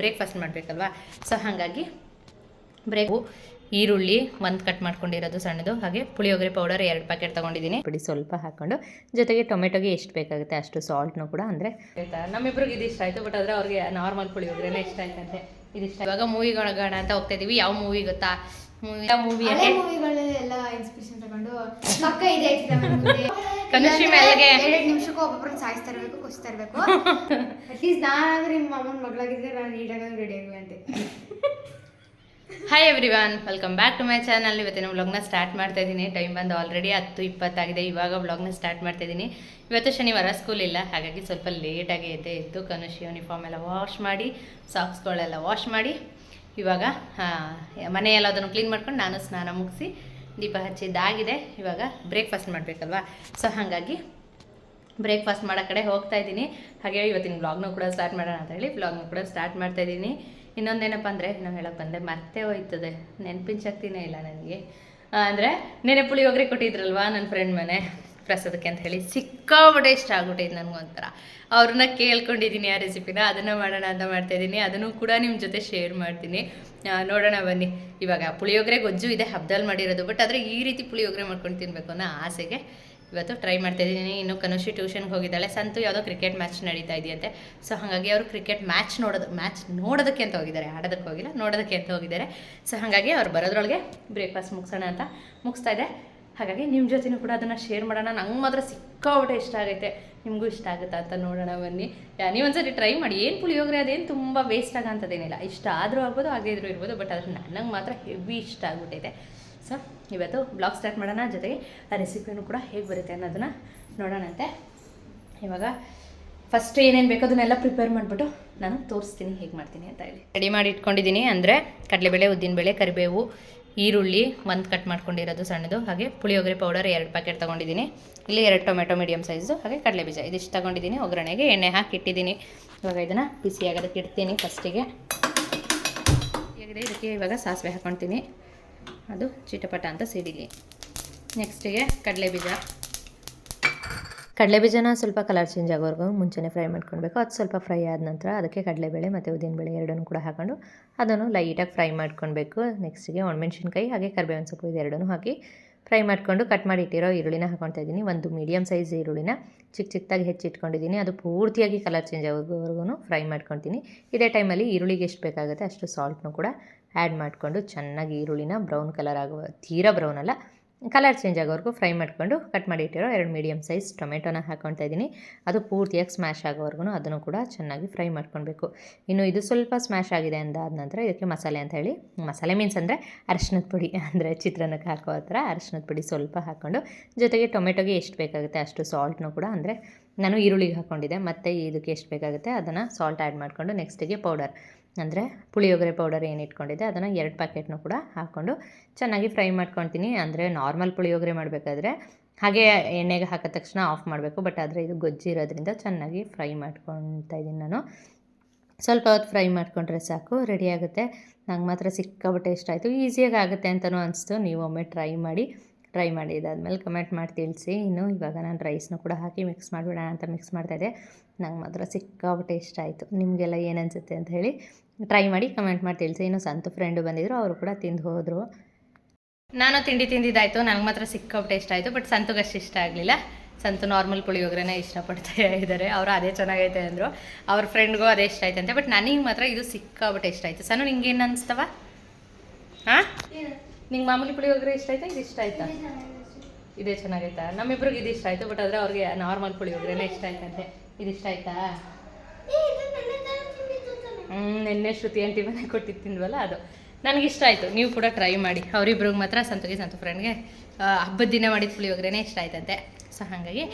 Breakfast ಮಾಡಬೇಕಲ್ವಾ? So ಹಾಗಾಗಿ break ಈರುಳ್ಳಿ ಒಂದು ಕಟ್ ಮಾಡ್ಕೊಂಡಿರೋದು ಸಣ್ಣದು ಹಾಗೆ ಪುಳಿಯೋಗರೆ ಪೌಡರ್ ಎರಡು ಪ್ಯಾಕೆಟ್ ತೊಗೊಂಡಿದ್ದೀನಿ. ಪುಡಿ ಸ್ವಲ್ಪ ಹಾಕ್ಕೊಂಡು ಜೊತೆಗೆ ಟೊಮೆಟೊಗೆ ಎಷ್ಟು ಬೇಕಾಗುತ್ತೆ ಅಷ್ಟು ಸಾಲ್ಟ್ನು ಕೂಡ ಅಂದರೆ ನಮ್ಮಿಬ್ರಿಗೆ ಇದು ಇಷ್ಟ ಆಯಿತು ಬಟ್ ಆದರೆ ಅವ್ರಿಗೆ ನಾರ್ಮಲ್ ಪುಳಿಯೋಗರೆನೇ ಇಷ್ಟ ಆಯ್ತಂತೆ ಇದಿಷ್ಟ ಇವಾಗ ಮೂವಿಗಳಗೋಣ ಅಂತ ಹೋಗ್ತಾ ಇದೀವಿ. ಯಾವ ಮೂವಿ ಗೊತ್ತಾ? ಮೂವಿ ಯಾವ ಮೂವಿ ಮೂವಿಗಳೆಲ್ಲ ಮೂವಿಗಳು ಇನ್ಸ್ಪಿರೇಷನ್ ತಗೊಂಡು ಮೆಲ್ಗೆ. ಎರಡು ನಿಮಿಷಕ್ಕೂ ಒಬ್ಬೊಬ್ಬರು ಸಾಯಿಸ್ತಾ ಇರಬೇಕು ಕುಸ್ತಾ ಇರಬೇಕು. ಅಟ್ಲೀಸ್ಟ್ ನಾನಾದ್ರೂ ನಿಮ್ಮ ಅಮ್ಮನ ಮಗಳಾಗಿದ್ರೆ ನಾನು ನೀಟಾಗಿ ರೆಡಿ ಆಗುವಂತೆ hi everyone welcome back to my channel ಇವತ್ತಿನ ವ್ಲಾಗ್ನ ಸ್ಟಾರ್ಟ್ ಮಾಡ್ತಾ ಇದ್ದೀನಿ. ಟೈಮ್ ಬಂದು ಆಲ್ರೆಡಿ ಹತ್ತು ಇಪ್ಪತ್ತಾಗಿದೆ. ಇವಾಗ ವ್ಲಾಗ್ನ ಸ್ಟಾರ್ಟ್ ಮಾಡ್ತಾ ಇದ್ದೀನಿ. ಇವತ್ತು ಶನಿವಾರ ಸ್ಕೂಲ್ ಇಲ್ಲ. ಹಾಗಾಗಿ ಸ್ವಲ್ಪ ಲೇಟಾಗಿ ಎದ್ದೆ ಎದ್ದು ಕನುಷ್ ಯೂನಿಫಾರ್ಮ್ ಎಲ್ಲ ವಾಶ್ ಮಾಡಿ ಸಾಕ್ಸ್ಗಳೆಲ್ಲ ವಾಶ್ ಮಾಡಿ ಇವಾಗ ಮನೆ ಎಲ್ಲದನ್ನು ಕ್ಲೀನ್ ಮಾಡ್ಕೊಂಡು ನಾನು ಸ್ನಾನ ಮುಗಿಸಿ ದೀಪ ಹಚ್ಚಿದ್ದಾಗಿದೆ ಇವಾಗ ಬ್ರೇಕ್ಫಾಸ್ಟ್ ಮಾಡಬೇಕಲ್ವಾ? ಸೊ ಹಾಗಾಗಿ ಬ್ರೇಕ್ಫಾಸ್ಟ್ ಮಾಡೋ ಕಡೆ ಹೋಗ್ತಾ ಇದ್ದೀನಿ. ಹಾಗೆ ಇವತ್ತಿನ ಬ್ಲಾಗ್ನೂ ಕೂಡ ಸ್ಟಾರ್ಟ್ ಮಾಡೋಣ ಅಂತ ಹೇಳಿ ಬ್ಲಾಗ್ನೂ ಕೂಡ ಸ್ಟಾರ್ಟ್ ಮಾಡ್ತಾ ಇದ್ದೀನಿ. ಇನ್ನೊಂದೇನಪ್ಪ ಅಂದರೆ ನಾವು ಹೇಳೋಕ್ಕೆ ಬಂದೆ ಮತ್ತೆ ಹೋಯ್ತದೆ. ನೆನಪಿನ ಶಕ್ತಿನೇ ಇಲ್ಲ ನನಗೆ. ಅಂದರೆ ನೆನೆ ಪುಳಿಯೋಗರೆ ಕೊಟ್ಟಿದ್ರಲ್ವಾ ನನ್ನ ಫ್ರೆಂಡ್ ಮನೆ? ಪ್ರಸಾದಕ್ಕೆ ಅಂತ ಹೇಳಿ ಸಿಕ್ಕಾಪಟ್ಟೆ ಇಷ್ಟ ಆಗ್ಬಿಟ್ಟೈತೆ ನನಗೊಂಥರ ಅವ್ರನ್ನ ಕೇಳ್ಕೊಂಡಿದ್ದೀನಿ ಆ ರೆಸಿಪಿನ ಅದನ್ನು ಮಾಡೋಣ ಅಂತ ಮಾಡ್ತಾ ಇದ್ದೀನಿ ಅದನ್ನು ಕೂಡ ನಿಮ್ಮ ಜೊತೆ ಶೇರ್ ಮಾಡ್ತೀನಿ. ನೋಡೋಣ ಬನ್ನಿ. ಇವಾಗ ಪುಳಿಯೋಗರೆ ಗೊಜ್ಜು ಇದೆ ಹಬ್ಬದಲ್ಲಿ ಮಾಡಿರೋದು. ಬಟ್ ಆದರೆ ಈ ರೀತಿ ಪುಳಿಯೋಗರೆ ಮಾಡ್ಕೊಂಡು ತಿನ್ನಬೇಕು ಅನ್ನೋ ಆಸೆಗೆ ಇವತ್ತು ಟ್ರೈ ಮಾಡ್ತಾ ಇದ್ದೀನಿ ಇನ್ನು ಕನುಷಿ ಟ್ಯೂಷನ್ಗೆ ಹೋಗಿದ್ದಾಳೆ. ಸಂತು ಯಾವುದೋ ಕ್ರಿಕೆಟ್ ಮ್ಯಾಚ್ ನಡೀತಾ ಇದೆಯಂತೆ. ಸೊ ಹಾಗಾಗಿ ಅವರು ಕ್ರಿಕೆಟ್ ಮ್ಯಾಚ್ ನೋಡೋದು ಮ್ಯಾಚ್ ನೋಡೋದಕ್ಕೆ ಅಂತ ಹೋಗಿದ್ದಾರೆ. ಆಡೋದಕ್ಕೆ ಹೋಗಿಲ್ಲ, ನೋಡೋದಕ್ಕೆ ಅಂತ ಹೋಗಿದ್ದಾರೆ. ಸೊ ಹಾಗಾಗಿ ಅವ್ರು ಬರೋದ್ರೊಳಗೆ ಬ್ರೇಕ್ಫಾಸ್ಟ್ ಮುಗಿಸೋಣ ಅಂತ ಮುಗಿಸ್ತಾ ಇದೆ. ಹಾಗಾಗಿ ನಿಮ್ಮ ಜೊತೆನೂ ಕೂಡ ಅದನ್ನು ಶೇರ್ ಮಾಡೋಣ. ನಂಗೆ ಮಾತ್ರ ಸಿಕ್ಕಾಬಿಟ್ಟೆ ಇಷ್ಟ ಆಗುತ್ತೆ ನಿಮಗೂ ಇಷ್ಟ ಆಗುತ್ತಾ ಅಂತ ನೋಡೋಣ ಬನ್ನಿ. ನೀವೊಂದ್ಸರಿ ಟ್ರೈ ಮಾಡಿ. ಏನು ಪುಳಿಯೋಗರೆ, ಅದೇನು ತುಂಬ ವೇಸ್ಟ್ ಆಗೋಂಥದ್ದೇನಿಲ್ಲ ಇಷ್ಟ ಆದರೂ ಆಗ್ಬೋದು ಆಗದೇ ಇದ್ರೂ ಇರ್ಬೋದು ಬಟ್ ಅದ್ರ ನನಗೆ ಮಾತ್ರ ಹೆವಿ ಇಷ್ಟ ಆಗ್ಬಿಟ್ಟಿದೆ ಸೊ ಇವತ್ತು ಬ್ಲಾಗ್ ಸ್ಟಾರ್ಟ್ ಮಾಡೋಣ. ಜೊತೆಗೆ ಆ ರೆಸಿಪಿನೂ ಕೂಡ ಹೇಗೆ ಬರುತ್ತೆ ಅನ್ನೋದನ್ನು ನೋಡೋಣಂತೆ ಇವಾಗ ಫಸ್ಟ್ ಏನೇನು ಬೇಕೋ ಅದನ್ನೆಲ್ಲ ಪ್ರಿಪೇರ್ ಮಾಡಿಬಿಟ್ಟು ನಾನು ತೋರಿಸ್ತೀನಿ ಹೇಗೆ ಮಾಡ್ತೀನಿ ಅಂತ ಹೇಳಿ. ರೆಡಿ ಮಾಡಿ ಇಟ್ಕೊಂಡಿದ್ದೀನಿ. ಅಂದರೆ ಕಡಲೆಬೇಳೆ, ಉದ್ದಿನಬೇಳೆ, ಕರಿಬೇವು ಈರುಳ್ಳಿ ಒಂದು ಕಟ್ ಮಾಡ್ಕೊಂಡಿರೋದು ಸಣ್ಣದು, ಹಾಗೆ ಪುಳಿಯೋಗರೆ ಪೌಡರ್ ಎರಡು ಪ್ಯಾಕೆಟ್ ತೊಗೊಂಡಿದ್ದೀನಿ. ಇಲ್ಲಿ ಎರಡು ಟೊಮೆಟೊ ಮೀಡಿಯಮ್ ಸೈಜು ಹಾಗೆ ಕಡಲೆ ಬೀಜ ಇದಿಷ್ಟು ತೊಗೊಂಡಿದ್ದೀನಿ, ಒಗ್ಗರಣೆಗೆ ಎಣ್ಣೆ ಹಾಕಿ ಇಟ್ಟಿದ್ದೀನಿ. ಇವಾಗ ಇದನ್ನು ಬಿಸಿ ಆಗೋದಕ್ಕೆ ಇಡ್ತೀನಿ ಫಸ್ಟಿಗೆ ಇದಕ್ಕೆ ಇವಾಗ ಸಾಸಿವೆ ಹಾಕ್ಕೊಳ್ತೀನಿ ಅದು ಚಿಟಪಟ ಅಂತ ಸಿಡಿಲಿ. ನೆಕ್ಸ್ಟಿಗೆ ಕಡಲೆ ಬೀಜ ಕಡಲೆ ಬೀಜನ ಸ್ವಲ್ಪ ಕಲರ್ ಚೇಂಜ್ ಆಗೋವರೆಗೂ ಮುಂಚೆನೇ ಫ್ರೈ ಮಾಡ್ಕೊಳ್ಬೇಕು. ಅದು ಸ್ವಲ್ಪ ಫ್ರೈ ಆದ ನಂತರ ಅದಕ್ಕೆ ಕಡಲೆಬೇಳೆ ಮತ್ತು ಉದ್ದಿನಬೇಳೆ ಎರಡನ್ನೂ ಕೂಡ ಹಾಕೊಂಡು ಅದನ್ನು ಲೈಟಾಗಿ ಫ್ರೈ ಮಾಡ್ಕೊಳ್ಬೇಕು. ನೆಕ್ಸ್ಟಿಗೆ ಒಣಮೆಣ್ಸಿನ್ಕಾಯಿ ಹಾಗೆ ಕರಿಬೇವಿನ ಸೊಪ್ಪು ಇದೆರಡನ್ನೂ ಹಾಕಿ ಫ್ರೈ ಮಾಡಿಕೊಂಡು ಕಟ್ ಮಾಡಿ ಇಟ್ಟಿರೋ ಈರುಳ್ಳಿನ ಹಾಕೊಳ್ತಾ ಇದ್ದೀನಿ. ಒಂದು ಮೀಡಿಯಮ್ ಸೈಜ್ ಈರುಳ್ಳಿನ ಚಿಕ್ಕ ಚಿಕ್ಕದಾಗಿ ಹೆಚ್ಚಿಟ್ಕೊಂಡಿದ್ದೀನಿ. ಅದು ಪೂರ್ತಿಯಾಗಿ ಕಲರ್ ಚೇಂಜ್ ಆಗೋವರೆಗೂ ಫ್ರೈ ಮಾಡ್ಕೊತೀನಿ ಇದೇ ಟೈಮಲ್ಲಿ ಈರುಳ್ಳಿಗೆ ಎಷ್ಟು ಬೇಕಾಗುತ್ತೆ ಅಷ್ಟು ಸಾಲ್ಟ್ನೂ ಕೂಡ ಆ್ಯಡ್ ಮಾಡಿಕೊಂಡು ಚೆನ್ನಾಗಿ ಈರುಳ್ಳಿನ ಬ್ರೌನ್ ಕಲರ್ ಆಗುವ, ತೀರಾ ಬ್ರೌನ್ ಕಲರ್ ಚೇಂಜ್ ಆಗೋವರೆಗೂ ಫ್ರೈ ಮಾಡಿಕೊಂಡು ಕಟ್ ಮಾಡಿ ಇಟ್ಟಿರೋ ಎರಡು ಮೀಡಿಯಮ್ ಸೈಜ್ ಟೊಮೆಟೊನ ಹಾಕ್ಕೊಳ್ತಾ ಇದ್ದೀನಿ. ಅದು ಪೂರ್ತಿಯಾಗಿ ಸ್ಮ್ಯಾಶ್ ಆಗೋವರೆಗೂ ಅದನ್ನು ಕೂಡ ಚೆನ್ನಾಗಿ ಫ್ರೈ ಮಾಡ್ಕೊಳ್ಬೇಕು. ಇನ್ನು ಇದು ಸ್ವಲ್ಪ ಸ್ಮ್ಯಾಶ್ ಆಗಿದೆ ಅಂದಾದ ನಂತರ ಇದಕ್ಕೆ ಮಸಾಲೆ ಅಂತ ಹೇಳಿ, ಮಸಾಲೆ ಮೀನ್ಸ್ ಅಂದರೆ ಅರಿಶಿನದ ಪುಡಿ, ಅಂದರೆ ಚಿತ್ರಾನ್ನಕ್ಕೆ ಹಾಕೋ ಥರ ಅರಿಶಿನದ ಪುಡಿ ಸ್ವಲ್ಪ ಹಾಕ್ಕೊಂಡು ಜೊತೆಗೆ ಟೊಮೆಟೊಗೆ ಎಷ್ಟು ಬೇಕಾಗುತ್ತೆ ಅಷ್ಟು ಸಾಲ್ಟ್ನೂ ಕೂಡ ಅಂದರೆ ನಾನು ಈರುಳ್ಳಿಗೆ ಹಾಕ್ಕೊಂಡಿದ್ದೆ ಮತ್ತು ಇದಕ್ಕೆ ಎಷ್ಟು ಬೇಕಾಗುತ್ತೆ ಅದನ್ನು ಸಾಲ್ಟ್ ಆ್ಯಡ್ ಮಾಡಿಕೊಂಡು ನೆಕ್ಸ್ಟಿಗೆ ಪೌಡರ್ ಅಂದರೆ ಪುಳಿಯೋಗರೆ ಪೌಡರ್ ಏನು ಇಟ್ಕೊಂಡಿದ್ದೆ, ಅದನ್ನು ಎರಡು ಪ್ಯಾಕೆಟ್ನೂ ಕೂಡ ಹಾಕ್ಕೊಂಡು ಚೆನ್ನಾಗಿ ಫ್ರೈ ಮಾಡ್ಕೊತೀನಿ. ಅಂದರೆ ನಾರ್ಮಲ್ ಪುಳಿಯೋಗರೆ ಮಾಡಬೇಕಾದ್ರೆ ಹಾಗೆ ಎಣ್ಣೆಗೆ ಹಾಕಿದ ತಕ್ಷಣ ಆಫ್ ಮಾಡಬೇಕು. ಬಟ್ ಆದರೆ ಇದು ಗೊಜ್ಜಿ ಇರೋದ್ರಿಂದ ಚೆನ್ನಾಗಿ ಫ್ರೈ ಮಾಡ್ಕೊತಾ ಇದ್ದೀನಿ ನಾನು. ಸ್ವಲ್ಪ ಹೊತ್ತು ಫ್ರೈ ಮಾಡಿಕೊಂಡ್ರೆ ಸಾಕು ರೆಡಿ ಆಗುತ್ತೆ. ನಂಗೆ ಮಾತ್ರ ಸಿಕ್ಕಾಪಟ್ಟೆ ಇಷ್ಟ ಆಯಿತು. ಈಸಿಯಾಗಿ ಆಗುತ್ತೆ ಅಂತಲೂ ಅನಿಸ್ತು. ನೀವು ಒಮ್ಮೆ ಟ್ರೈ ಮಾಡಿ ಟ್ರೈ ಮಾಡಿ. ಇದಾದಮೇಲೆ ಕಮೆಂಟ್ ಮಾಡಿ ತಿಳಿಸಿ. ಇನ್ನು ಇವಾಗ ನಾನು ರೈಸ್ನ ಕೂಡ ಹಾಕಿ ಮಿಕ್ಸ್ ಮಾಡಿಬಿಡೋಣ ಅಂತ ಮಿಕ್ಸ್ ಮಾಡ್ತಾಯಿದ್ದೆ ನಂಗೆ ಮಾತ್ರ ಸಿಕ್ಕಾಪಟ್ಟೆ ಇಷ್ಟ ಆಯಿತು. ನಿಮಗೆಲ್ಲ ಏನು ಅನಿಸುತ್ತೆ ಅಂತ ಹೇಳಿ ಟ್ರೈ ಮಾಡಿ ಕಮೆಂಟ್ ಮಾಡಿ ತಿಳಿಸಿ. ಇನ್ನು ಸಂತು ಫ್ರೆಂಡು ಬಂದಿದ್ರು, ಅವರು ಕೂಡ ತಿಂದು ಹೋದರು. ನಾನು ತಿಂಡಿ ತಿಂದಿದ್ದಾಯ್ತು ನನಗೆ ಮಾತ್ರ ಸಿಕ್ಕಾಪಟ್ಟೆ ಇಷ್ಟ ಆಯಿತು ಬಟ್ ಸಂತುಗೆ ಅಷ್ಟು ಇಷ್ಟ ಆಗಲಿಲ್ಲ. ಸಂತು ನಾರ್ಮಲ್ ಪುಳಿಯೋಗರೆನೇ ಇಷ್ಟಪಡ್ತಾ ಇದ್ದಾರೆ ಅವರು ಅದೇ ಚೆನ್ನಾಗೈತೆ ಅಂದರು. ಅವ್ರ ಫ್ರೆಂಡ್ಗೂ ಅದೇ ಇಷ್ಟ ಆಯ್ತಂತೆ ಬಟ್ ನನಗೆ ಮಾತ್ರ ಇದು ಸಿಕ್ಕಾಪಟ್ಟೆ ಇಷ್ಟ ಆಯಿತು. ಸನು, ನಿಂಗೆ ಏನು ಅನಿಸ್ತವ? ಹಾಂ? ನಿಂಗೆ ಮಾಮೂಲಿ ಪುಳಿಯೋಗರೆ ಇಷ್ಟ ಆಯ್ತಾ, ಇದು ಇಷ್ಟ ಆಯ್ತಾ? ಇದೇ ಚೆನ್ನಾಗೈತಾ? ನಮ್ಮಿಬ್ರಿಗೆ ಇದು ಇಷ್ಟ ಆಯಿತು ಬಟ್ ಆದರೆ ಅವ್ರಿಗೆ ನಾರ್ಮಲ್ ಪುಳಿಯೋಗರೆನೇ ಇಷ್ಟ ಆಯ್ತಂತೆ. ಇದು ಇಷ್ಟ ಆಯ್ತಾ? ನಿನ್ನೆ ಶ್ರುತಿ ಆಂಟಿ ಮನೆ ಕೊಟ್ಟಿದ್ದು ತಿಂದ್ವಲ್ಲ ಅದು. ನನಗೆ ಇಷ್ಟ ಆಯಿತು. ನೀವು ಕೂಡ ಟ್ರೈ ಮಾಡಿ. ಅವರಿಬ್ರಿಗೆ ಮಾತ್ರ ಸಂತೋಗಿ ಸಂತು ಫ್ರೆಂಡ್ಗೆ ಹಬ್ಬದ ದಿನ ಮಾಡಿದ ಪುಳಿಯೋಗರೆನೇ ಇಷ್ಟ ಆಯ್ತಂತೆ. ಸೊ ಹಾಗಾಗಿ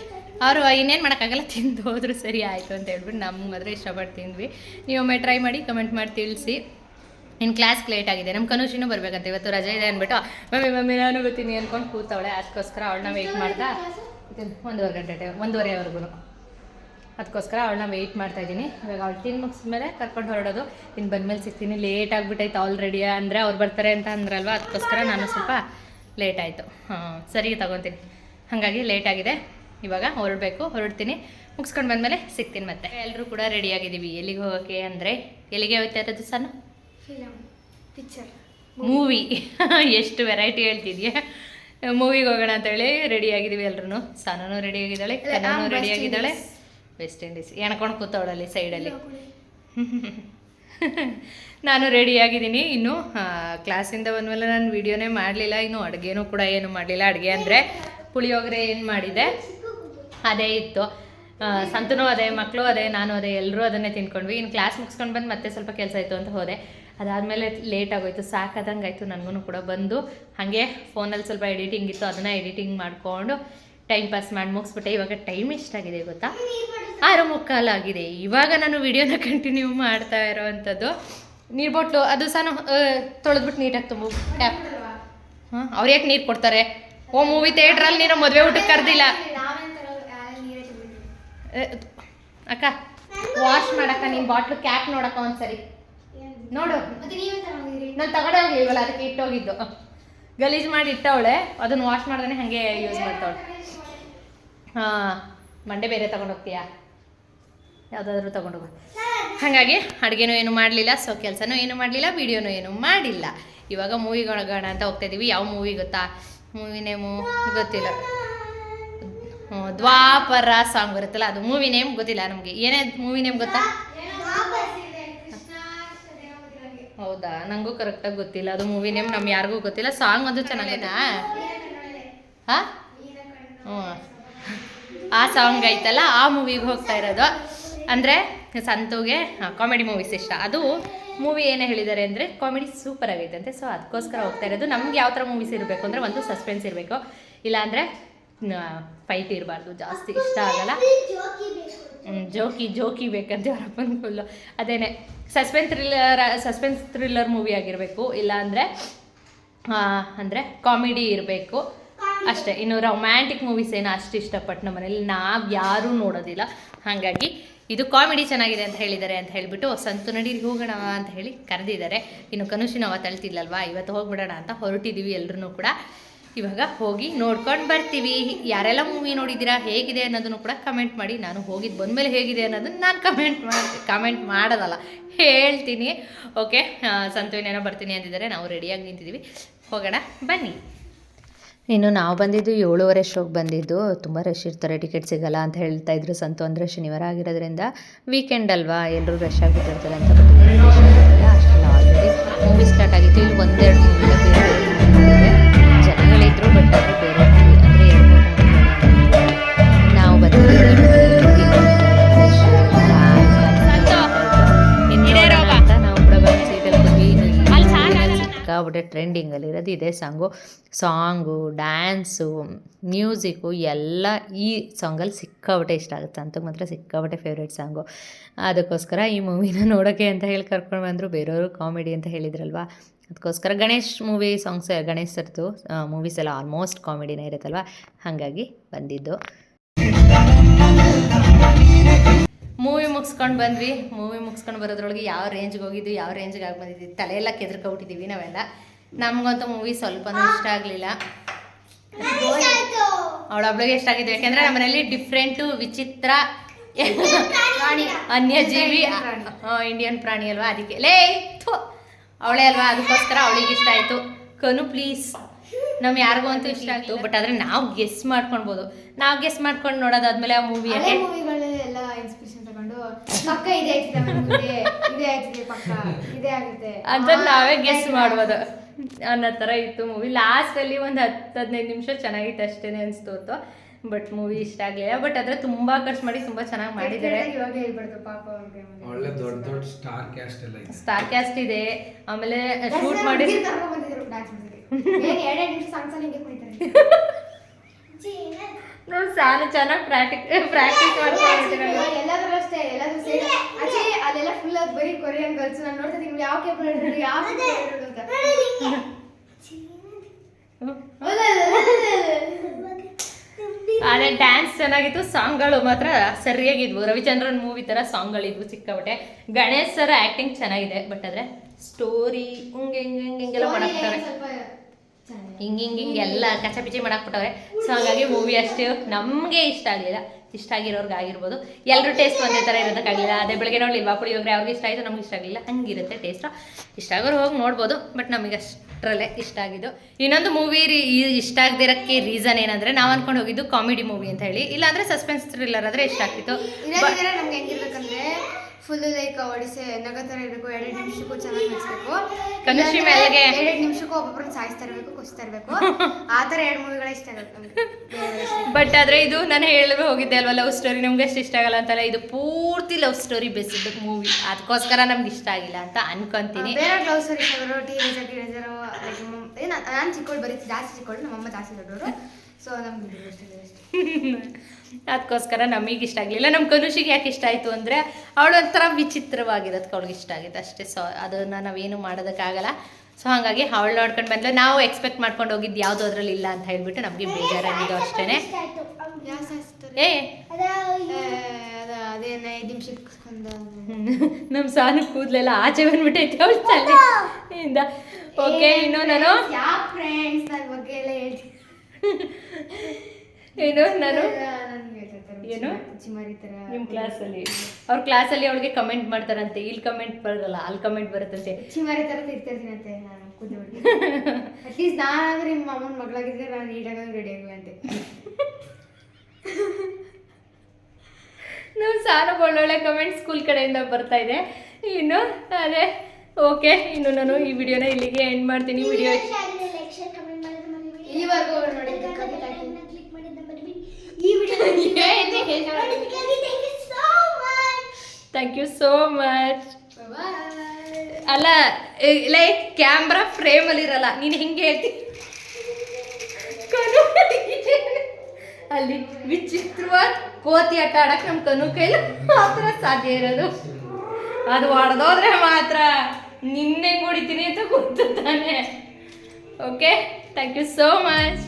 ಅವರು ಇನ್ನೇನು ಮಾಡೋಕ್ಕಾಗಲ್ಲ, ತಿಂದು ಹೋದ್ರು ಸರಿ ಆಯಿತು ಅಂತ ಹೇಳ್ಬಿಟ್ಟು ನಮ್ಗೆ ಮಾತ್ರ ಇಷ್ಟಪಟ್ಟು ತಿಂದ್ವಿ. ನೀವೊಮ್ಮೆ ಟ್ರೈ ಮಾಡಿ ಕಮೆಂಟ್ ಮಾಡಿ ತಿಳಿಸಿ. ಇನ್ನು ಕ್ಲಾಸ್ಗೆ ಲೇಟ್ ಆಗಿದೆ. ನಮ್ಮ ಕನುಷಿನೂ ಬರಬೇಕಂತ. ಇವತ್ತು ರಜೆ ಇದೆ ಅಂದ್ಬಿಟ್ಟು, ಮಮ್ಮಿ ಮಮ್ಮಿ, ನಾನು ಬರ್ತೀನಿ ಅಂದ್ಕೊಂಡು ಕೂತವಳೆ. ಅದಕ್ಕೋಸ್ಕರ ಅವಳನ್ನ ವೆಯ್ಟ್ ಮಾಡ್ತಾ, ಒಂದೂವರೆ ಗಂಟೆ, ಒಂದೂವರೆವರೆಗೂ. ಅದಕ್ಕೋಸ್ಕರ ಅವಳನ್ನ ವೆಯ್ಟ್ ಮಾಡ್ತಾ ಇದ್ದೀನಿ. ಇವಾಗ ಅವಳು ತಿನ್ ಮುಗಿಸಿದ ಮೇಲೆ ಕರ್ಕೊಂಡು ಹೊರಡೋದು. ಇನ್ನು ಬಂದಮೇಲೆ ಸಿಗ್ತೀನಿ. ಲೇಟ್ ಆಗಿಬಿಟ್ಟೈತೆ ಆಲ್ರೆಡಿ ಅಂದರೆ ಅವ್ರು ಬರ್ತಾರೆ ಅಂತ ಅಂದ್ರಲ್ವ? ಅದಕ್ಕೋಸ್ಕರ ನಾನು ಸ್ವಲ್ಪ ಲೇಟ್ ಆಯಿತು. ಹಾಂ ಸರಿ ತಗೊತೀನಿ. ಹಾಗಾಗಿ ಲೇಟ್ ಆಗಿದೆ. ಇವಾಗ ಹೊರಡಬೇಕು. ಹೊರಡ್ತೀನಿ. ಮುಗಿಸ್ಕೊಂಡು ಬಂದಮೇಲೆ ಸಿಗ್ತೀನಿ ಮತ್ತೆ. ಎಲ್ಲರೂ ಕೂಡ ರೆಡಿ ಆಗಿದ್ದೀವಿ. ಎಲ್ಲಿಗೆ ಹೋಗೋಕ್ಕೆ ಅಂದರೆ ಎಲ್ಲಿಗೆ ಹೋಗ್ತಾ ಇರೋದು ಸಣ್ಣ ಪಿಕ್ಚರ್ ಮೂವಿ ಎಷ್ಟು ವೆರೈಟಿ ಹೇಳ್ತಿದ್ಯಾ? ಮೂವಿಗೆ ಹೋಗೋಣ ಅಂತೇಳಿ ರೆಡಿ ಆಗಿದ್ದೀವಿ ಎಲ್ಲರೂ ಸಾನೂ ರೆಡಿ ಆಗಿದ್ದಾಳೆ ಇಲ್ಲ, ವೆಸ್ಟ್ ಇಂಡೀಸ್ ಎಣ್ಕೊಂಡು ಕೂತವಳಲ್ಲಿ ಸೈಡಲ್ಲಿ. ನಾನು ರೆಡಿಯಾಗಿದ್ದೀನಿ ಇನ್ನು ಕ್ಲಾಸಿಂದ ಬಂದಮೇಲೆ ನಾನು ವಿಡಿಯೋನೇ ಮಾಡಲಿಲ್ಲ. ಇನ್ನು ಅಡುಗೆನೂ ಕೂಡ ಏನು ಮಾಡಲಿಲ್ಲ. ಅಡುಗೆ ಅಂದರೆ ಪುಳಿಯೋಗರೆ ಏನು ಮಾಡಿದೆ ಅದೇ ಇತ್ತು. ಸಂತನೂ ಅದೇ ಮಕ್ಕಳು ಅದೇ ನಾನು ಅದೇ ಎಲ್ಲರೂ ಅದನ್ನೇ ತಿನ್ಕೊಂಡ್ವಿ. ಇನ್ನು ಕ್ಲಾಸ್ ಮುಗಿಸ್ಕೊಂಡು ಬಂದು ಮತ್ತೆ ಸ್ವಲ್ಪ ಕೆಲಸ ಇತ್ತು ಅಂತ ಹೋದೆ. ಅದಾದಮೇಲೆ ಲೇಟ್ ಆಗೋಯ್ತು. ಸಾಕಾದಂಗೆ ಆಯಿತು ನನಗೂ ಕೂಡ ಬಂದು ಹಾಗೆ ಫೋನಲ್ಲಿ ಸ್ವಲ್ಪ ಎಡಿಟಿಂಗ್ ಇತ್ತು. ಅದನ್ನು ಎಡಿಟಿಂಗ್ ಮಾಡಿಕೊಂಡು ಟೈಮ್ ಪಾಸ್ ಮಾಡಿ ಮುಗಿಸ್ಬಿಟ್ಟೆ. ಇವಾಗ ಟೈಮ್ ಎಷ್ಟಾಗಿದೆ ಗೊತ್ತಾ? ಆರು ಮುಕ್ಕಾಲು ಆಗಿದೆ. ಇವಾಗ ನಾನು ವಿಡಿಯೋನ ಕಂಟಿನ್ಯೂ ಮಾಡ್ತಾ ಇರೋವಂಥದ್ದು. ನೀರು ಬಾಟ್ಲು ಅದು ಸಹ ತೊಳೆದ್ಬಿಟ್ಟು ನೀಟಾಗಿ ತುಂಬ. ಟ್ಯಾಪ್ ಹಾಂ, ಅವ್ರು ಯಾಕೆ ನೀರು ಕೊಡ್ತಾರೆ? ಓ ಮೂವಿ ಥಿಯೇಟ್ರಲ್ಲಿ ನೀನು ಮದುವೆ ಊಟಕ್ಕೆ ಕರೆದಿಲ್ಲ. ಅಕ್ಕ ವಾಶ್ ಮಾಡಕ್ಕ, ನೀನು ಬಾಟ್ಲು ಕ್ಯಾಪ್ ನೋಡಕ್ಕ ಒಂದ್ಸರಿ. ನೋಡು. ನಾನು ತಗೊಂಡೇ ಹೋಗ್ಲಿಲ್ವಲ್ಲ ಅದಕ್ಕೆ ಇಟ್ಟೋಗಿದ್ದು. ಗಲೀಜ್ ಮಾಡಿ ಇಟ್ಟವಳೆ, ಅದನ್ನ ವಾಶ್ ಮಾಡ್ದೇ ಹಾಗೆ ಯೂಸ್ ಮಾಡ್ತಾವಳೆ. ಹಾ, ಮಂಡೆ ಬೇರೆ ತಗೊಂಡೋಗ್ತೀಯಾ ಯಾವುದಾದ್ರೂ ಹೋಗ. ಹಾಗಾಗಿ ಅಡುಗೆನೂ ಏನು ಮಾಡಲಿಲ್ಲ ಸೊ ಕೆಲಸನೂ ಏನು ಮಾಡಲಿಲ್ಲ ವೀಡಿಯೋನೂ ಏನು ಮಾಡಿಲ್ಲ. ಇವಾಗ ಮೂವಿಗೆ ಹೋಗೋಣ ಅಂತ ಹೋಗ್ತಾ ಇದೀವಿ. ಯಾವ ಮೂವಿ ಗೊತ್ತಾ? ಮೂವಿ ನೇಮು ಗೊತ್ತಿಲ್ಲ. ದ್ವಾಪರ ಸಾಂಗ್ ಬರುತ್ತಲ್ಲ, ಅದು ಮೂವಿ ನೇಮ್ ಗೊತ್ತಿಲ್ಲ ನಮಗೆ. ಏನೇ ಮೂವಿ ನೇಮ್ ಗೊತ್ತಾ? ಹೌದಾ? ನನಗೂ ಕರೆಕ್ಟಾಗಿ ಗೊತ್ತಿಲ್ಲ. ಅದು ಮೂವಿ ನೇಮ್ ನಮ್ಗೆ ಯಾರಿಗೂ ಗೊತ್ತಿಲ್ಲ. ಸಾಂಗ್ ಅದು ಚೆನ್ನಾಗಿದೆ ಹಾ? ಹ್ಞೂ. ಆ ಸಾಂಗ್ ಐತಲ್ಲ ಆ ಮೂವಿಗೆ ಹೋಗ್ತಾ ಇರೋದು. ಅಂದರೆ ಸಂತುಗೆ ಕಾಮಿಡಿ ಮೂವೀಸ್ ಇಷ್ಟ. ಅದು ಮೂವಿ ಏನೇ ಹೇಳಿದ್ದಾರೆ ಅಂದರೆ ಕಾಮಿಡಿ ಸೂಪರ್ ಆಗೈತೆ ಅಂತೆ. ಸೊ ಅದಕ್ಕೋಸ್ಕರ ಹೋಗ್ತಾ ಇರೋದು. ನಮ್ಗೆ ಯಾವ ಥರ ಮೂವೀಸ್ ಇರಬೇಕು ಅಂದರೆ ಒಂದು ಸಸ್ಪೆನ್ಸ್ ಇರಬೇಕು. ಇಲ್ಲಾಂದರೆ ಫೈಟ್ ಇರಬಾರ್ದು. ಜಾಸ್ತಿ ಇಷ್ಟ ಆಗಲ್ಲ. ಜೋಕಿ ಜೋಕಿ ಬೇಕಂತ ಅವರಪ್ಪನ ಫುಲ್ಲು ಅದೇನೆ suspense thriller suspense thriller movie ಆಗಿರಬೇಕು ಇಲ್ಲ ಅಂದರೆ ಅಂದರೆ ಕಾಮಿಡಿ ಇರಬೇಕು. ಅಷ್ಟೇ ಇನ್ನು ರೊಮ್ಯಾಂಟಿಕ್ ಮೂವೀಸ್ ಏನು ಅಷ್ಟು ಇಷ್ಟಪಟ್ಟು ನಮ್ಮ ಮನೇಲಿ ನಾವು ಯಾರೂ ನೋಡೋದಿಲ್ಲ. ಹಾಗಾಗಿ ಇದು ಕಾಮಿಡಿ ಚೆನ್ನಾಗಿದೆ ಅಂತ ಹೇಳಿದ್ದಾರೆ ಅಂತ ಹೇಳಿಬಿಟ್ಟು ಸಂತು ನಡೀರಿ ಹೋಗೋಣ ಅಂತ ಹೇಳಿ ಕರೆದಿದ್ದಾರೆ. ಇನ್ನು ಕನುಷಿನ ಅವತ್ತು ಅಳ್ತಿಲ್ಲಲ್ವಾ ಇವತ್ತು ಹೋಗ್ಬಿಡೋಣ ಅಂತ ಹೊರಟಿದ್ದೀವಿ ಎಲ್ಲರೂ ಕೂಡ. ಇವಾಗ ಹೋಗಿ ನೋಡ್ಕೊಂಡು ಬರ್ತೀವಿ. ಯಾರೆಲ್ಲ ಮೂವಿ ನೋಡಿದ್ದೀರಾ, ಹೇಗಿದೆ ಅನ್ನೋದನ್ನು ಕೂಡ ಕಮೆಂಟ್ ಮಾಡಿ. ನಾನು ಹೋಗಿದ್ದು ಬಂದಮೇಲೆ ಹೇಗಿದೆ ಅನ್ನೋದನ್ನು ನಾನು ಕಮೆಂಟ್ ಮಾಡಿ ಕಮೆಂಟ್ ಮಾಡೋದಲ್ಲ. ಹೇಳ್ತೀನಿ. ಓಕೆ ಸಂತುವಿನೇನೋ ಬರ್ತೀನಿ ಅಂತಿದ್ದಾರೆ ನಾವು ರೆಡಿಯಾಗಿ ನಿಂತಿದ್ದೀವಿ. ಹೋಗೋಣ. ಬನ್ನಿ. ಇನ್ನು ನಾವು ಬಂದಿದ್ದು ಏಳುವರೆ ಶೋಗೆ ಬಂದಿದ್ದು. ತುಂಬ ರಶ್ ಇರ್ತಾರೆ. ಟಿಕೆಟ್ ಸಿಗಲ್ಲ ಅಂತ ಹೇಳ್ತಾ ಇದ್ರು ಸಂತು. ಅಂದರೆ ಶನಿವಾರ ಆಗಿರೋದ್ರಿಂದ ವೀಕೆಂಡ್ ಅಲ್ವಾ? ಎಲ್ಲರೂ ರಶ್ ಆಗಿಬಿಟ್ಟಿರ್ತಾರೆ ಅಂತ ಅಷ್ಟೆಲ್ಲ ಆಲ್ರೆಡಿ ಮೂವಿ ಸ್ಟಾರ್ಟ್ ಆಗಿತ್ತು. ಇಲ್ಲಿ ಒಂದೆರಡು ಮೂವಿಲ್ಲ ಸಿಕ್ಕಾಬಿಟ್ಟೆ ಟ್ರೆಂಡಿಂಗಲ್ಲಿ ಇರೋದು ಇದೇ ಸಾಂಗು. ಸಾಂಗು, ಡ್ಯಾನ್ಸು ಮ್ಯೂಸಿಕ್ಕು ಎಲ್ಲ ಈ ಸಾಂಗಲ್ಲಿ ಸಿಕ್ಕಾಬಿಟ್ಟೆ ಇಷ್ಟ ಆಗುತ್ತೆ. ಅಂತ ಮಾತ್ರ ಸಿಕ್ಕಾಬಿಟ್ಟೆ ಫೇವ್ರೇಟ್ ಸಾಂಗು. ಅದಕ್ಕೋಸ್ಕರ ಈ ಮೂವಿನ ನೋಡೋಕ್ಕೆ ಅಂತ ಹೇಳಿ ಕರ್ಕೊಂಡು ಬಂದರು ಬೇರೆಯವರು ಕಾಮಿಡಿ ಅಂತ ಹೇಳಿದ್ರಲ್ವಾ? ಅದಕ್ಕೋಸ್ಕರ ಗಣೇಶ್ ಮೂವಿ ಸಾಂಗ್ಸ್, ಗಣೇಶ್ ಸರ್ದು ಮೂವೀಸ್ ಎಲ್ಲ ಆಲ್ಮೋಸ್ಟ್ ಕಾಮಿಡಿನೇ ಇರುತ್ತಲ್ವ? ಹಾಗಾಗಿ ಬಂದಿದ್ದು. ಮುಗಿಸ್ಕೊಂಡು ಬಂದ್ವಿ. ಮೂವಿ ಮುಗಿಸ್ಕೊಂಡು ಬರೋದ್ರೊಳಗೆ ಯಾವ ರೇಂಜ್ಗೆ ಹೋಗಿದ್ವಿ ಯಾವ ರೇಂಜ್ಗೆ ಆಗಿ ಬಂದಿದ್ವಿ ತಲೆಯೆಲ್ಲ ಕೆದ್ರಕೊಬಿಟ್ಟಿದ್ದೀವಿ ನಾವೆಲ್ಲ. ನಮಗಂತೂ ಮೂವಿ ಸ್ವಲ್ಪನೂ ಇಷ್ಟ ಆಗಲಿಲ್ಲ. ಅವಳೊಬ್ಳಿಗೆ ಇಷ್ಟ ಆಗಿದ್ದು ಯಾಕೆಂದ್ರೆ ನಮ್ಮ ಮನೇಲಿ ಡಿಫ್ರೆಂಟು ವಿಚಿತ್ರ ಅನ್ಯಜೀವಿ ಇಂಡಿಯನ್ ಪ್ರಾಣಿ. ಅಲ್ವಾ? ಅದಕ್ಕೆ. ಲೇ ಥು ಅವಳೇ ಅಲ್ವಾ? ಅದಕ್ಕೋಸ್ಕರ ಅವಳಿಗೆ ಇಷ್ಟ ಆಯಿತು. ಕನು ಪ್ಲೀಸ್ ನಮ್ ಯಾರಿಗೂ ಅಂತೂ ಇಷ್ಟ ಆಯ್ತು. ಬಟ್ ಆದ್ರೆ ನಾವು ಗೆಸ್ ಮಾಡ್ಕೊಳ್ಬೋದು. ನಾವು ಗೆಸ್ ಮಾಡ್ಕೊಂಡು ನೋಡೋದಾದ್ಮೇಲೆ ಆ ಮೂವಿ ಹಳೆ ಮೂವಿಗಳು ಎಲ್ಲ ಇನ್ಸ್ಪಿರೇಷನ್ ತಗೊಂಡು ಪಕ್ಕ ಇದೆ ಆಯ್ತಿದೆ ಮುಂದೆ, ಇದೇ ಆಯ್ತಿದೆ ಪಕ್ಕ ಇದೇ ಆಗುತ್ತೆ ಅಂತ ನಾವೇ ಗೆಸ್ ಮಾಡ್ಬೋದು ಅನ್ನೋ ತರ ಇತ್ತು ಮೂವಿ ಲಾಸ್ಟಲ್ಲಿ ಒಂದು ಹತ್ತು ಹದಿನೈದು ನಿಮಿಷ ಚೆನ್ನಾಗಿತ್ತು ಅಷ್ಟೇ ಅನಿಸ್ತು ಬಟ್ ಮೂವಿ ಇಷ್ಟ ಆಗಲಿಲ್ಲ. ಬಟ್ ಆದರೆ ತುಂಬಾ ಖರ್ಚು ಮಾಡಿ ತುಂಬಾ ಚೆನ್ನಾಗಿ ಮಾಡಿದ್ದಾರೆ. ಕೆಟ್ಟದಾಗಿ ಇವಾಗ ಹೇಳ್ಬಾರ್ದು ಪಾಪ ಅವ್ರಿಗೆ ಒಳ್ಳೆ ದೊಡ್ಡ ದೊಡ್ಡ ಸ್ಟಾರ್ ಕ್ಯಾಸ್ಟ್ ಎಲ್ಲ ಇದೆ. ಸ್ಟಾರ್ ಕ್ಯಾಸ್ಟ್ ಇದೆ. ಆಮೇಲೆ ಶೂಟ್ ಮಾಡಿ ಕರ್ಕೊಂಡ್ ಬಂದಿದ್ರು. ಡ್ಯಾನ್ಸ್ಗೆ. ಏನ್ ಎರಡೆರಡು ನಿಮಿಷ ಸಾಂಗ್ಸ್ ಹಿಂಗೆ ಕುಣಿತಾರೆ. ನೋಡಿ ಸಾನು ಚೆನ್ನಾಗಿ ಪ್ರಾಕ್ಟಿಕ್ ಪ್ರಾಕ್ಟೀಸ್ ಮಾಡ್ಕೊಂಡಿದ್ದೀರಲ್ಲ ಎಲ್ಲಾದ್ರೂ ಅಷ್ಟೇ ಎಲ್ಲಾದ್ರೂ ಸೇರಿ. ಆಕ್ಚುಲಿ ಅಲ್ಲೆಲ್ಲ ಫುಲ್ ಬರೀ ಕೊರಿಯನ್ ಗರ್ಲ್ಸ್ ನಾನು ನೋಡ್ತಾ ಇದ್ದೀನಿ ಯಾವ ಕೇಬಲ್ ಹಿಡಿದ್ರು ಯಾವ ಅಂತ. ಅದೇ ಡ್ಯಾನ್ಸ್ ಚೆನ್ನಾಗಿತ್ತು ಸಾಂಗ್ಗಳು ಮಾತ್ರ ಸರಿಯಾಗಿದ್ವು. ರವಿಚಂದ್ರನ್ ಮೂವಿ ಥರ ಸಾಂಗ್ಗಳಿದ್ವು ಸಿಕ್ಕಾಪಟ್ಟೆ. ಗಣೇಶ್ ಸರ್ ಆ್ಯಕ್ಟಿಂಗ್ ಚೆನ್ನಾಗಿದೆ ಬಟ್ ಆದರೆ ಸ್ಟೋರಿ ಹಿಂಗೆ ಹಿಂಗೆ ಹಿಂಗೆ ಹಿಂಗೆಲ್ಲ ಮಾಡಾಕ್ತಾರೆ ಹಿಂಗೆ ಹಿಂಗೆ ಹಿಂಗೆ ಎಲ್ಲ ಕಚಪಿಚಿ ಮಾಡಾಕ್ಬಿಟ್ಟವ್ರೆ. ಸೊ ಹಾಗಾಗಿ ಮೂವಿ ಅಷ್ಟು ನಮಗೆ ಇಷ್ಟ ಆಗಲಿಲ್ಲ. ಇಷ್ಟ ಆಗಿರೋರ್ಗೆ ಆಗಿರ್ಬೋದು. ಎಲ್ಲರೂ ಟೇಸ್ಟ್ ಒಂದೇ ಥರ ಇರೋದಕ್ಕಾಗಲಿಲ್ಲ ಅದೇ ಬೆಳಗ್ಗೆ ನೋಡಲಿಲ್ವಾ ಪುಳಿಯೋಗರೆ ಅವ್ರಿಗೆ ಇಷ್ಟ ಆಯಿತು? ನಮ್ಗೆ ಇಷ್ಟ ಆಗಲಿಲ್ಲ. ಹಂಗಿರುತ್ತೆ ಟೇಸ್ಟು ಇಷ್ಟ ಆಗೋರು ಹೋಗಿ ನೋಡ್ಬೋದು. ಬಟ್ ನಮಗೆ ಅಷ್ಟರಲ್ಲೇ ಇಷ್ಟ ಆಗಿದ್ದು. ಇನ್ನೊಂದು ಮೂವಿ ರೀ ಇಷ್ಟ ಆಗದಿರೋಕ್ಕೆ ರೀಸನ್ ಏನಂದರೆ ನಾವು ಅಂದ್ಕೊಂಡು ಹೋಗಿದ್ದು ಕಾಮಿಡಿ ಮೂವಿ ಅಂತ ಹೇಳಿ. ಇಲ್ಲಾಂದರೆ ಸಸ್ಪೆನ್ಸ್ ಥ್ರಿಲ್ಲರ್ ಆದರೆ ಇಷ್ಟ ಆಗ್ತಿತ್ತು. ಫುಲ್ ಲೈಕ್ ಒಡಿಸೆ ನಗ ಥರ ಇರಬೇಕು ಎರಡು ನಿಮಿಷಕ್ಕೂ ಚೆನ್ನಾಗಿ ನಡೆಸ್ಬೇಕು. ಕನುಷಿ ಮೇಲ್ಗೆ. ಎರಡೆರಡು ನಿಮಿಷಕ್ಕೂ ಒಬ್ಬೊಬ್ಬರನ್ನ ಸಾಯಿಸ್ತಾ ಇರಬೇಕು ಕುಸ್ತಾ ಇರಬೇಕು. ಆ ಥರ ಎರಡು ಮೂವಿಗಳ ಇಷ್ಟ ಆಗುತ್ತೆ ನಮ್ಗೆ. ಇಷ್ಟ. ಬಟ್ ಆದರೆ ಇದು ನಾನು ಹೇಳಬೇಕು ಹೋಗಿದ್ದೆ ಅಲ್ವಾ ಲವ್ ಸ್ಟೋರಿ ನಮ್ಗೆ ಅಷ್ಟು ಇಷ್ಟ ಆಗಲ್ಲ ಅಂತಲ್ಲ ಇದು ಪೂರ್ತಿ ಲವ್ ಸ್ಟೋರಿ ಬೇಸಿದ್ದು ಮೂವಿ ಅದಕ್ಕೋಸ್ಕರ ನಮ್ಗೆ ಇಷ್ಟ ಆಗಿಲ್ಲ ಅಂತ ಅನ್ಕೊಂತೀನಿ. ಬೇರೆ ಲವ್ ಸ್ಟೋರಿ ಇಷ್ಟವರು ಟೀನೇಜರ್ ಟೀನೇಜರು ನಾನು ಚಿಕ್ಕವಳು ಬರೀ ಜಾಸ್ತಿ ಚಿಕ್ಕವಳು ನಮ್ಮಮ್ಮ ಜಾಸ್ತಿ ದೊಡ್ಡವರು ಸೊ ನಮ್ಗೆ ಇಷ್ಟ ಅದಕ್ಕೋಸ್ಕರ ನಮಗೆ ಇಷ್ಟ ಆಗಲಿಲ್ಲ ನಮ್ಮ ಕನುಷಿಗೆ ಯಾಕೆ ಇಷ್ಟ ಆಯಿತು ಅಂದರೆ ಅವಳು ಒಂಥರ ವಿಚಿತ್ರವಾಗಿರೋದಕ್ಕೆ ಅವಳಿಗೆ ಇಷ್ಟ ಆಗಿತ್ತು ಅಷ್ಟೇ ಸೊ ಅದನ್ನು ನಾವೇನು ಮಾಡೋದಕ್ಕಾಗಲ್ಲ ಸೊ ಹಾಗಾಗಿ ಅವಳು ನೋಡ್ಕೊಂಡು ಬಂದ್ಲು ನಾವು ಎಕ್ಸ್ಪೆಕ್ಟ್ ಮಾಡ್ಕೊಂಡು ಹೋಗಿದ್ದು ಯಾವುದು ಅದರಲ್ಲಿ ಇಲ್ಲ ಅಂತ ಹೇಳ್ಬಿಟ್ಟು ನಮಗೆ ಬೇಜಾರಾಗಿದ್ದು ಅಷ್ಟೇ ಏ ನಮ್ಮ ಸಾನು ಕೂದಲೆಲ್ಲ ಆಚೆ ಬಂದ್ಬಿಟ್ಟೈತೆ ಅವಳು ಇಂದ ಓಕೆ ಇನ್ನು ನಾನು ಯಾವ ಫ್ರೆಂಡ್ಸ್ ನನ್ನ ಬಗ್ಗೆ ಎಲ್ಲ ಹೇಳ್ತೀನಿ ಏನು? ನಾನು? ಏನು? ನಿಮ್ಮ ಕ್ಲಾಸಲ್ಲಿ ಅವ್ರ ಕ್ಲಾಸಲ್ಲಿ ಅವಳಿಗೆ ಕಮೆಂಟ್ ಮಾಡ್ತಾರಂತೆ. ಇಲ್ಲಿ ಕಮೆಂಟ್ ಬರಲ್ಲ ಅಲ್ಲಿ ಕಮೆಂಟ್ ಬರುತ್ತಂತೆ. ಚಿಮಾರಿ ಥರ ತಿರ್ತಿರ್ತೀನಂತೆ ನಾನು ಕೂತು ಅಟ್ಲೀಸ್ಟ್ ನಾನಾದ್ರೂ ನಿಮ್ಮ ಅಮ್ಮನ ಮಗಳಾಗಿದ್ರೆ ನಾನು ನೀಟಾಗಿ ರೆಡಿ ಆಗುವಂತೆ ನಾವು ಸಾನು ಒಳ್ಳೊಳ್ಳೆ ಕಮೆಂಟ್ ಸ್ಕೂಲ್ ಕಡೆಯಿಂದ ಬರ್ತಾ ಇದೆ. ಇನ್ನು ಅದೇ ಓಕೆ ಇನ್ನು ನಾನು ಈ ವಿಡಿಯೋನ ಇಲ್ಲಿಗೆ ಎಂಡ್ ಮಾಡ್ತೀನಿ. Video thank you so much. ಅಲ್ಲ ಲೈಕ್ ಕ್ಯಾಮ್ರಾ ಫ್ರೇಮಲ್ಲಿ ಇರಲ್ಲ. ನೀನು ಹೆಂಗೆ ಹೇಳ್ತಿ. ಕನು ಅಲ್ಲಿ ವಿಚಿತ್ರವಾದ ಕೋತಿ ಆಟ ಆಡಕ್ಕೆ ನಮ್ಮ ಕನು ಕೈಲಿ ಮಾತ್ರ ಸಾಧ್ಯ ಇರೋದು. ಅದು ಹೊಡೆದೋದ್ರೆ ಮಾತ್ರ ನಿನ್ನೆ ಹೊಡಿತೀನಿ ಅಂತ ಗೊತ್ತು ತಾನೆ. Okay thank you so much